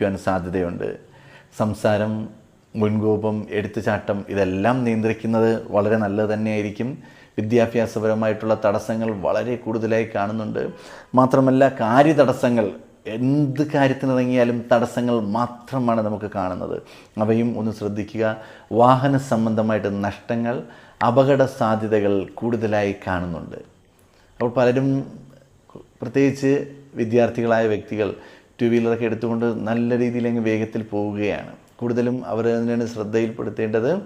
ക്കുവാൻ സാധ്യതയുണ്ട്. സംസാരം മുൻകോപം എടുത്തുചാട്ടം ഇതെല്ലാം നിയന്ത്രിക്കുന്നത് വളരെ നല്ലത് തന്നെയായിരിക്കും. വിദ്യാഭ്യാസപരമായിട്ടുള്ള തടസ്സങ്ങൾ വളരെ കൂടുതലായി കാണുന്നുണ്ട്. മാത്രമല്ല കാര്യതടസ്സങ്ങൾ എന്ത് കാര്യത്തിനിറങ്ങിയാലും തടസ്സങ്ങൾ മാത്രമാണ് നമുക്ക് കാണുന്നത്. അവയും ഒന്ന് ശ്രദ്ധിക്കുക. വാഹന സംബന്ധമായിട്ട് നഷ്ടങ്ങൾ അപകട സാധ്യതകൾ കൂടുതലായി കാണുന്നുണ്ട്. അപ്പോൾ പലരും പ്രത്യേകിച്ച് വിദ്യാർത്ഥികളായ വ്യക്തികൾ ടു വീലറൊക്കെ എടുത്തുകൊണ്ട് നല്ല രീതിയിൽ അങ്ങ് വേഗത്തിൽ പോവുകയാണ്. കൂടുതലും അവർ അതിനാണ് ശ്രദ്ധയിൽപ്പെടുത്തേണ്ടത്.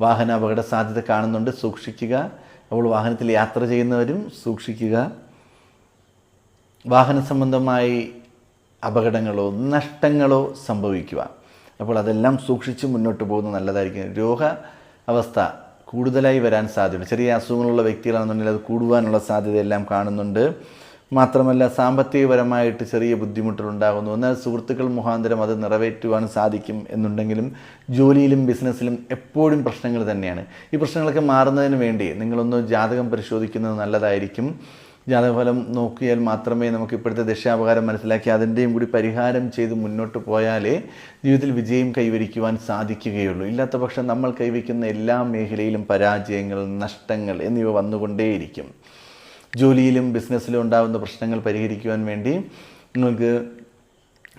വാഹന അപകട സാധ്യത കാണുന്നുണ്ട്. സൂക്ഷിക്കുക. അപ്പോൾ വാഹനത്തിൽ യാത്ര ചെയ്യുന്നവരും സൂക്ഷിക്കുക. വാഹന സംബന്ധമായി അപകടങ്ങളോ നഷ്ടങ്ങളോ സംഭവിക്കുക. അപ്പോൾ അതെല്ലാം സൂക്ഷിച്ച് മുന്നോട്ട് പോകുന്നത് നല്ലതായിരിക്കും. രോഗ അവസ്ഥ കൂടുതലായി വരാൻ സാധ്യതയുണ്ട്. ചെറിയ അസുഖങ്ങളുള്ള വ്യക്തികളാണെന്നുണ്ടെങ്കിൽ അത് കൂടുവാനുള്ള സാധ്യതയെല്ലാം കാണുന്നുണ്ട്. മാത്രമല്ല സാമ്പത്തികപരമായിട്ട് ചെറിയ ബുദ്ധിമുട്ടുകളുണ്ടാകുന്നു. എന്നാൽ സുഹൃത്തുക്കൾ മുഖാന്തരം അത് നിറവേറ്റുവാൻ സാധിക്കും എന്നുണ്ടെങ്കിലും ജോലിയിലും ബിസിനസ്സിലും എപ്പോഴും പ്രശ്നങ്ങൾ തന്നെയാണ്. ഈ പ്രശ്നങ്ങളൊക്കെ മാറുന്നതിന് വേണ്ടി നിങ്ങളൊന്ന് ജാതകം പരിശോധിക്കുന്നത് നല്ലതായിരിക്കും. ജാതകഫലം നോക്കിയാൽ മാത്രമേ നമുക്ക് ഇപ്പോഴത്തെ ദശാപകാരം മനസ്സിലാക്കി അതിന്റെയും കൂടി പരിഹാരം ചെയ്ത് മുന്നോട്ട് പോയാലേ ജീവിതത്തിൽ വിജയം കൈവരിക്കുവാൻ സാധിക്കുകയുള്ളൂ. ഇല്ലാത്ത പക്ഷം നമ്മൾ കൈവയ്ക്കുന്ന എല്ലാ മേഖലയിലും പരാജയങ്ങൾ നഷ്ടങ്ങൾ എന്നിവ വന്നുകൊണ്ടേയിരിക്കും. ജോലിയിലും ബിസിനസ്സിലും ഉണ്ടാകുന്ന പ്രശ്നങ്ങൾ പരിഹരിക്കുവാൻ വേണ്ടി നിങ്ങൾക്ക്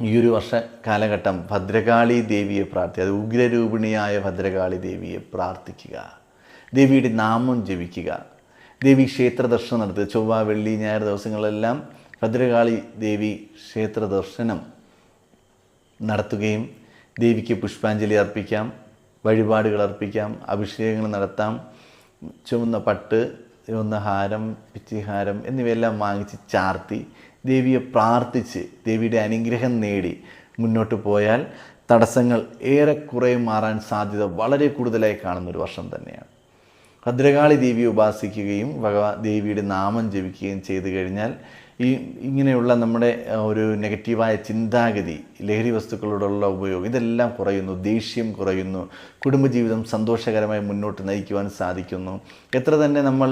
ഈ ഒരു വർഷ കാലഘട്ടം ഭദ്രകാളി ദേവിയെ പ്രാർത്ഥിക്കുക. അത് ഉഗ്രരൂപിണിയായ ഭദ്രകാളി ദേവിയെ പ്രാർത്ഥിക്കുക. ദേവിയുടെ നാമം ജപിക്കുക. ദേവി ക്ഷേത്ര ദർശനം നടത്തുക. ചൊവ്വ വെള്ളി ഞായർ ദിവസങ്ങളിലെല്ലാം ഭദ്രകാളി ദേവി ക്ഷേത്ര ദർശനം നടത്തുകയും ദേവിക്ക് പുഷ്പാഞ്ജലി അർപ്പിക്കാം. വഴിപാടുകൾ അർപ്പിക്കാം. അഭിഷേകങ്ങൾ നടത്താം. ചുവന്ന പട്ട് ചുവന്ന ഹാരം പിച്ചിഹാരം എന്നിവയെല്ലാം വാങ്ങിച്ച് ചാർത്തി ദേവിയെ പ്രാർത്ഥിച്ച് ദേവിയുടെ അനുഗ്രഹം നേടി മുന്നോട്ട് പോയാൽ തടസ്സങ്ങൾ ഏറെക്കുറെ മാറാൻ സാധ്യത വളരെ കൂടുതലായി കാണുന്നൊരു വർഷം തന്നെയാണ്. ഭദ്രകാളി ദേവിയെ ഉപാസിക്കുകയും ഭഗവാ ദേവിയുടെ നാമം ജപിക്കുകയും ചെയ്തു കഴിഞ്ഞാൽ ഈ ഇങ്ങനെയുള്ള നമ്മുടെ ഒരു നെഗറ്റീവായ ചിന്താഗതി ലഹരി വസ്തുക്കളോടുള്ള ഉപയോഗം ഇതെല്ലാം കുറയുന്നു ദേഷ്യം കുറയുന്നു കുടുംബജീവിതം സന്തോഷകരമായി മുന്നോട്ട് നയിക്കുവാൻ സാധിക്കുന്നു. എത്ര തന്നെ നമ്മൾ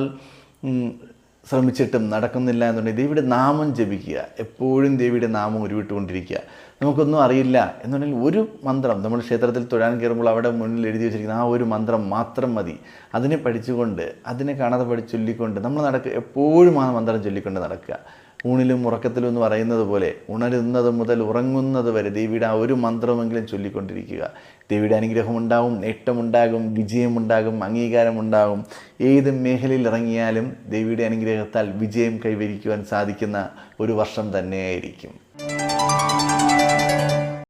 ശ്രമിച്ചിട്ടും നടക്കുന്നില്ല എന്നുണ്ടെങ്കിൽ ദേവിയുടെ നാമം ജപിക്കുക. എപ്പോഴും ദേവിയുടെ നാമം ഉരുവിട്ടുകൊണ്ടിരിക്കുക. നമുക്കൊന്നും അറിയില്ല എന്നുണ്ടെങ്കിൽ ഒരു മന്ത്രം നമ്മൾ ക്ഷേത്രത്തിൽ തൊഴാൻ കയറുമ്പോൾ അവിടെ മുന്നിൽ എഴുതി വെച്ചിരിക്കുന്ന ആ ഒരു മന്ത്രം മാത്രം മതി. അതിനെ പഠിച്ചുകൊണ്ട് അതിനെ കാണാതെ പഠിച്ച് ചൊല്ലിക്കൊണ്ട് നമ്മൾ നടക്കുക എപ്പോഴും ആ മന്ത്രം ചൊല്ലിക്കൊണ്ട് നടക്കുക. ഊണിലും ഉറക്കത്തിലും എന്ന് പറയുന്നത് പോലെ ഉണരുന്നത് മുതൽ ഉറങ്ങുന്നത് വരെ ദേവിയുടെ ആ ഒരു മന്ത്രമെങ്കിലും ചൊല്ലിക്കൊണ്ടിരിക്കുക. ദേവിയുടെ അനുഗ്രഹമുണ്ടാവും നേട്ടമുണ്ടാകും വിജയമുണ്ടാകും അംഗീകാരമുണ്ടാകും. ഏത് മേഖലയിൽ ഇറങ്ങിയാലും ദേവിയുടെ അനുഗ്രഹത്താൽ വിജയം കൈവരിക്കുവാൻ സാധിക്കുന്ന ഒരു വർഷം തന്നെയായിരിക്കും.